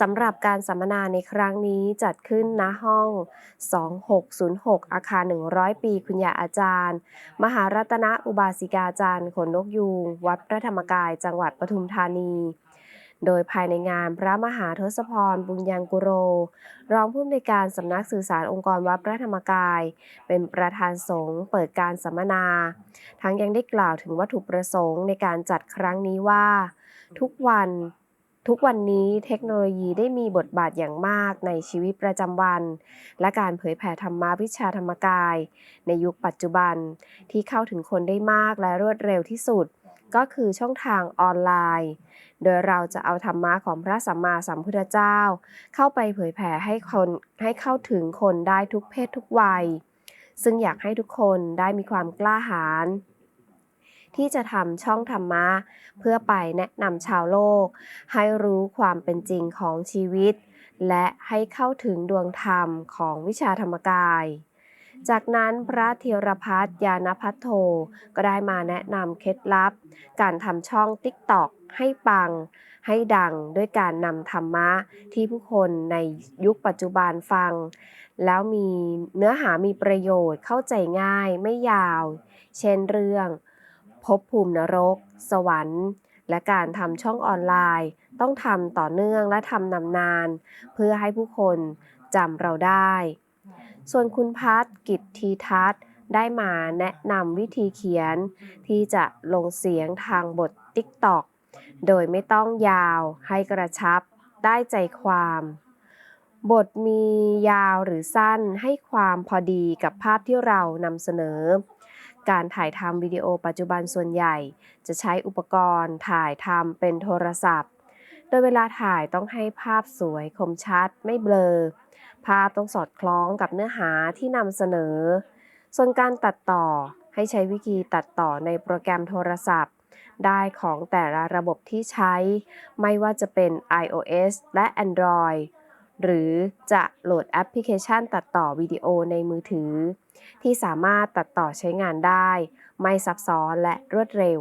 สำหรับการสัมมนาในครั้งนี้จัดขึ้นณห้อง 2606 อาคาร 100 ปี คุณยาอาจารย์ มหารัตนอุบาสิกาจารย์ ขนนกยูง วัดพระธรรมกาย จังหวัดปทุมธานี โดยภายในงานพระมหาทศพร บุญยังกุโร รองผู้อำนวยการสำนักสื่อสารองค์กรวัดพระธรรมกาย เป็นประธานสงฆ์เปิดการสัมมนา ทั้งยังได้กล่าวถึงวัตถุประสงค์ในการจัดครั้งนี้ว่า ทุกวัน ทุกวันนี้เทคโนโลยีได้มีบทบาทอย่างมากในชีวิตประจำวัน และการเผยแผ่ธรรมะวิชาธรรมกาย ในยุคปัจจุบันที่เข้าถึงคนได้มากและรวดเร็วที่สุด ก็คือช่องทางออนไลน์ โดยเราจะเอาธรรมะของพระสัมมาสัมพุทธเจ้า เข้าไปเผยแผ่ให้คนให้เข้าถึงคนได้ทุกเพศทุกวัย ซึ่งอยากให้ทุกคนได้มีความกล้าหาญ ที่จะทำช่องธรรมะ เพื่อไปแนะนำชาวโลก ให้รู้ความเป็นจริงของชีวิต และให้เข้าถึงดวงธรรมของวิชาธรรมกาย จากนั้นพระเทรพัฒยานพัทโทก็ได้มาแนะนำเคล็ดลับ การทำช่องติ๊กตอกให้ปัง ให้ดังด้วยการนำธรรมะที่ผู้คนในยุคปัจจุบันฟัง แล้วมีเนื้อหามีประโยชน์เข้าใจง่ายไม่ยาว เช่นเรื่อง ภพภูมินรก สวรรค์ และการทำช่องออนไลน์ ต้องทำต่อเนื่องและทำนำนาน เพื่อให้ผู้คนจำเราได้ ส่วนคุณพัฒกิจทีทัศน์ได้มาแนะนำวิธีเขียน ที่จะลงเสียงทางบท TikTok โดยไม่ต้องยาวให้กระชับ ได้ใจความ บทมียาวหรือสั้นให้ความพอดีกับภาพที่เรานำเสนอ การถ่ายทำวิดีโอปัจจุบันส่วนใหญ่ จะใช้อุปกรณ์ถ่ายทำเป็นโทรศัพท์ โดยเวลาถ่ายต้องให้ภาพสวยคมชัด ไม่เบลอ ภาพต้องสอดคล้องกับเนื้อหาที่นำเสนอ ส่วนการตัดต่อให้ใช้วิธีตัดต่อในโปรแกรมโทรศัพท์ ได้ของแต่ละระบบที่ใช้ ไม่ว่าจะเป็น iOS และ Android หรือจะโหลดแอปพลิเคชันตัดต่อวิดีโอในมือถือ ที่สามารถตัดต่อใช้งานได้ ไม่ซับซ้อนและรวดเร็ว